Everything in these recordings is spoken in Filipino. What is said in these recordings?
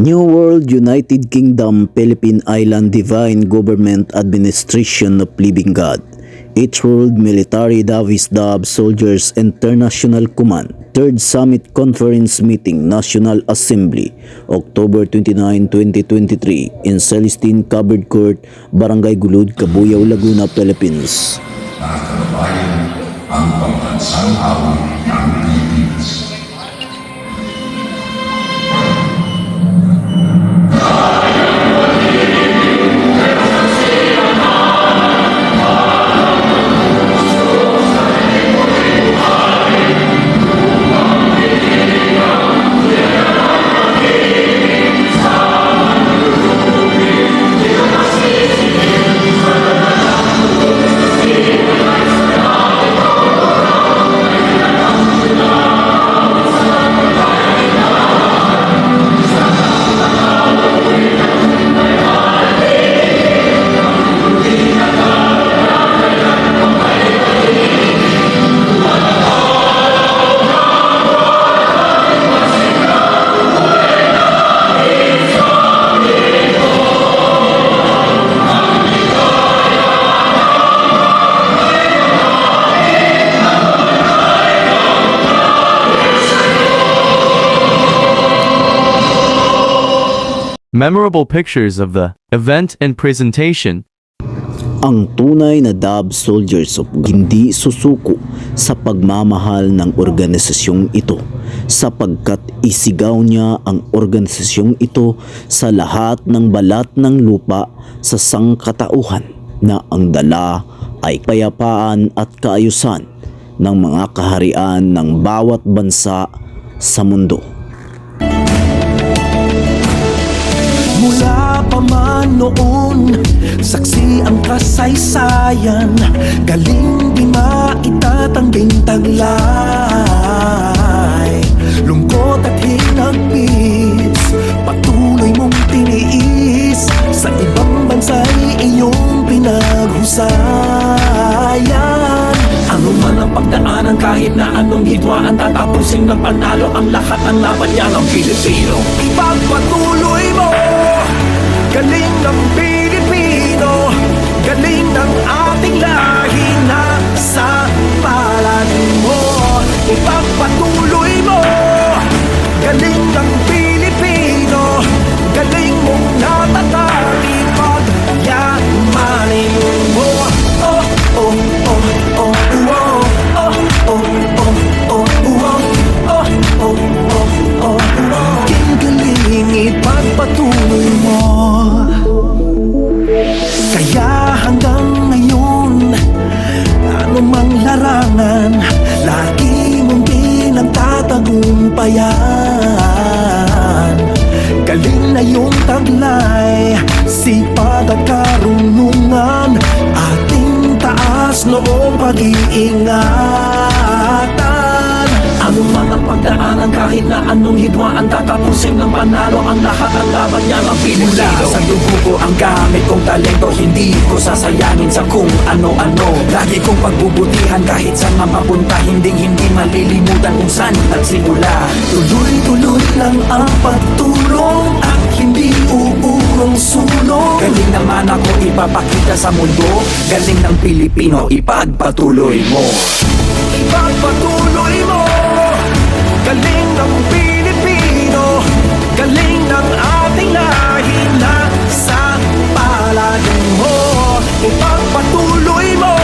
New World United Kingdom Philippine Island Divine Government Administration of Living God Eighth World Military Davis Dub Soldiers International Command Third Summit Conference Meeting National Assembly October 29, 2023 in Celestine Covered Court, Barangay Gulud, Cabuyao, Laguna, Philippines. Nakakabayan ang pambansang hawak ng Pilipinas. Memorable pictures of the event and presentation ang tunay na Dub Soldiers of hindi susuko sa pagmamahal ng organisasyong ito sapagkat isigaw niya ang organisasyong ito sa lahat ng balat ng lupa sa sangkatauhan na ang dala ay kayapaan at kaayusan ng mga kaharian ng bawat bansa sa mundo. Mula pa man noon Saksi ang kasaysayan. Galing di maitatangging taglay. Lungkot at hinagpis Patuloy mong tiniis. Sa ibang bansa'y iyong pinaghusayan Ano man ang pagdaanan kahit na anong hidwaan Tatapusin ng panalo ang lahat ng laban niya ng Pilipino. Ipagpatuloy mo Galing ng Pilipino Galing ng Kaya hanggang ngayon. Ano mang larangan Lagi mong pinagtatagumpayan. Galing na yung taglay Sipag at karunungan. Ating taas noong pag-iingatan Ano man ang pagdaanan kahit na anong hidwaan Tatapusin ng panalo? Ang lahat ng laban niya ng Pilipino Mula sa dugo ko ang gamit kong talento Hindi ko sasayangin sa kung ano-ano. Lagi kong pagbubutihan kahit saan man mapunta Hindi hindi malilimutan kung saan nagsimula. Tuloy-tuloy lang ang pagtulong At hindi uurong sulong Galing naman ako ipapakita sa mundo. Galing ng Pilipino ipagpatuloy mo. Ipagpatuloy upang mo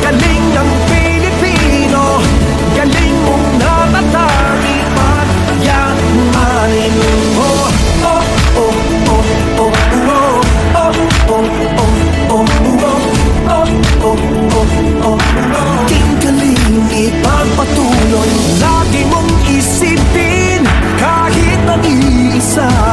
Galing ng Pilipino, galing mong natatali Pagyamanin mo Oh, oh, oh, oh, oh, oh, oh, oh, oh, oh, oh, oh, oh, Lagi mong isipin kahit nag-iisa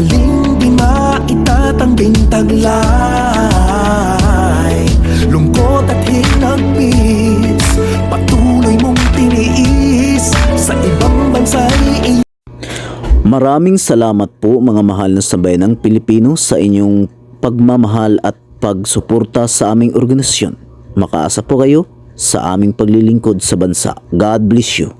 Galing di maitatangging taglay Lungkot at hinagpis Patuloy mong tiniis Sa ibang bansa'y Maraming salamat po mga mahal na sabayan ng Pilipino sa inyong pagmamahal at pagsuporta sa aming organisasyon. Makaasa po kayo sa aming paglilingkod sa bansa. God bless you.